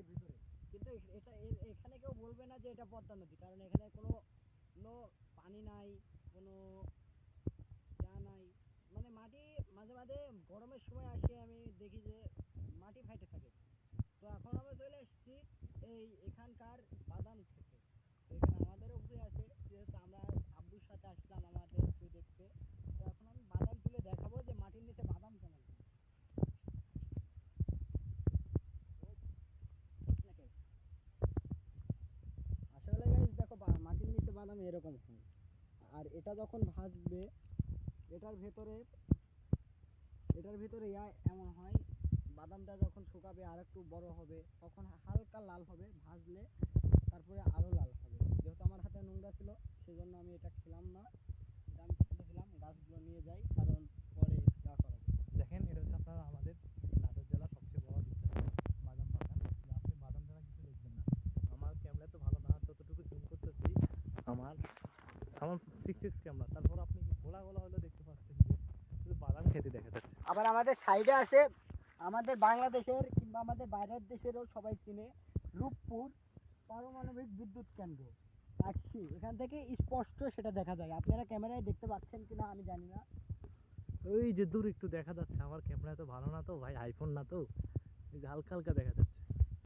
নদীর ভিতরে। কিন্তু এটা এখানে কেউ বলবে না যে এটা পদ্মা নদী, কারণ এখানে কোনো কোনো পানি নাই, কোনো যা নাই। মানে মাটি মাঝে মাঝে গরমের সময় আসে, আমি দেখি যে মাটি ফাইটে থাকে। তো এখন আমরা চলে এসেছি এই এখানকার বাদাম খেতে তো এখানে আমাদেরও উপরে আছে যেহেতু আমরা আব্বুর সাথে আসলাম আমাদের উপরে দেখতে তো এখন আমি বাদাম তুলে দেখাবো যে মাটির নিচে বাদাম কেমন হয়। নাকি? আসলে গাইস দেখো বা- মাটির নিচে বাদাম এরকম হয় আর এটা যখন ভাজবে, এটার ভেতরে, এটার ভিতরে ইয়া এমন হয়, বাদামটা যখন শুকাবে আর একটু বড় হবে, তখন হালকা লাল হবে, ভাজলে তারপরে আরও লাল হবে। যেহেতু আমার হাতে নোংরা ছিল, সেজন্য আমি এটা খেলাম না। এটা আমি দিলাম গাছগুলো নিয়ে যাই, কারণ পরে যা করা দেখেন, এটা হচ্ছে আপনার আমাদের নাটোর জেলার সবচেয়ে বড় বাদাম বাগান। আপনি বাদাম ছাড়া কিছু দেখবেন না। আমার ক্যামেরা তো ভালো না যতটুকু জুম করতেছি। আমার আমার সিক্স সিক্স ক্যামেরা তারপর আপনি গোলা গোলা হলেও দেখতে পাচ্ছেন যে শুধু বাদাম খেতে দেখা যাচ্ছে। আবার আমাদের সাইডে আছে আমাদের বাংলাদেশের কিংবা আমাদের বাইরের দেশেরও সবাই চিনে রূপপুর পারমাণবিক বিদ্যুৎ কেন্দ্র। সাক্ষী এখান থেকে স্পষ্ট সেটা দেখা যায়। আপনারা ক্যামেরায় দেখতে পাচ্ছেন কিনা আমি জানি না। ওই যে দূর একটু দেখা যাচ্ছে আমার ক্যামেরা তো ভালো না তো ভাই আইফোন না তো। এই যে হালকা হালকা দেখা যাচ্ছে।